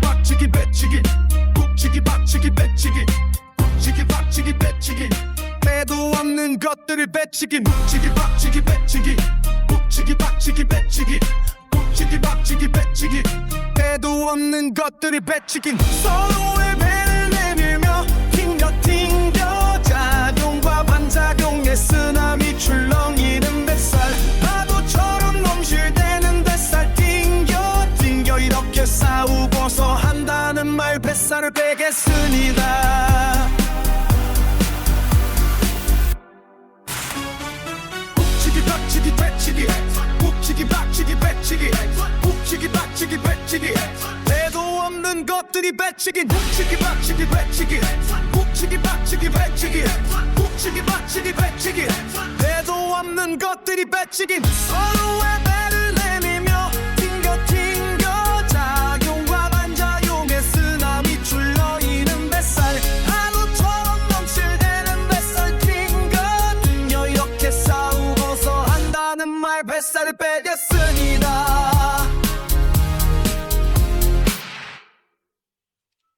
박치기 배치기. 북치기 박치기 배치기. 북치기 박치기 배치기. 때도 없는 것들을 배치기. 북치기 박치기 배치기. 북치기 박치기 배치기. 북치기 박치기 배치기. 때도 없는 것들을 배치기. 서로의 한다는 말 뱃살을 빼겠습니다. 북치기 박치기 배치기. 북치기 박치기 배치기. 북치기 박치기 배치기. 때도 없는 것들이 배치기. 북치기 박치기 배치기. 북치기 박치기 배치기. 북치기 박치기 배치기. 때도 없는 것들이 배치기. 서로의 이렇게 싸우고서 한다는 말 뱃살을 빼겠습니다